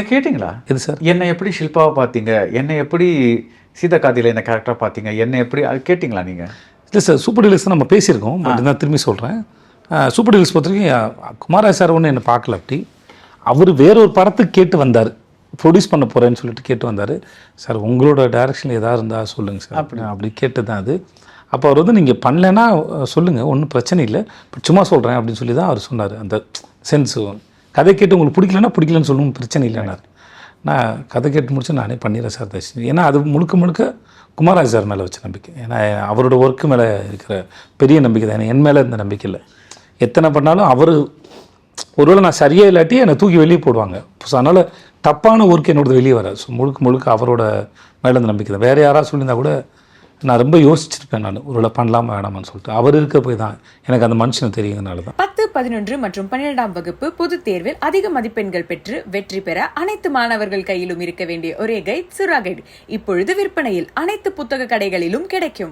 நீங்க கேட்டிங்களா? எது சார். என்னை எப்படி ஷில்பாவை பார்த்தீங்க? என்னை எப்படி சீதக்காதியில் என்ன கேரக்டராக பார்த்தீங்க? என்னை எப்படி அது கேட்டிங்களா நீங்க? இல்லை சார் சூப்பர் டீலக்ஸ் நம்ம பேசியிருக்கோம். பட் நான் திரும்பி சொல்கிறேன் சூப்பர் டீலக்ஸ் பொறுத்த வரைக்கும் குமாரா சார் ஒன்றும் என்னை பார்க்கல அப்படி. அவர் வேற ஒரு படத்துக்கு கேட்டு வந்தார். ப்ரொடியூஸ் பண்ண போகிறேன்னு சொல்லிட்டு கேட்டு வந்தார். சார் உங்களோட டைரக்ஷனில் எதாவது இருந்தால் சொல்லுங்கள் சார். அப்படி. அப்படி கேட்டு தான் அது. அப்போ அவர் வந்து நீங்கள் பண்ணலைன்னா சொல்லுங்கள் ஒன்றும் பிரச்சனை இல்லை. பட் சும்மா சொல்கிறேன் அப்படின்னு சொல்லி தான் அவர் சொன்னார். அந்த சென்ஸு கதை கேட்டு உங்களுக்கு பிடிக்கலன்னா பிடிக்கலன்னு சொல்லணும் பிரச்சனை இல்லைனார் நான் கதை கேட்டு முடிச்சு நானே பண்ணிடுறேன் சார் தர்ஷினி ஏன்னா அது முழுக்க முழுக்க குமாராஜ் சார் மேலே வச்ச நம்பிக்கை. ஏன்னா அவரோட ஒர்க்கு மேலே இருக்கிற பெரிய நம்பிக்கை தான். என் மேலே இருந்த நம்பிக்கை இல்லை. எத்தனை பண்ணாலும் அவர் ஒருவேளை நான் சரியாக இல்லாட்டி என்னை தூக்கி வெளியே போடுவாங்க. ஸோ அதனால் தப்பான ஒர்க் என்னோடது வெளியே வராது. ஸோ முழுக்க முழுக்க அவரோட மேலே இருந்த நம்பிக்கை தான். வேறு யாராவது சொல்லியிருந்தா கூட நான் ரொம்ப யோசிச்சிருப்பேன் நான். ஒருவேளை பண்ணலாமா வேணாமான்னு சொல்லிட்டு. அவர் இருக்க போய் தான் எனக்கு அந்த மனுஷனை தெரியுங்கனால தான். பத்து பதினொன்று மற்றும் பன்னிரெண்டாம் வகுப்பு பொதுத் தேர்வில் அதிக மதிப்பெண்கள் பெற்று வெற்றி பெற அனைத்து மாணவர்கள் கையிலும் இருக்க வேண்டிய ஒரே கைட் சுறா கைடு இப்பொழுது விற்பனையில் அனைத்து புத்தக கடைகளிலும் கிடைக்கும்.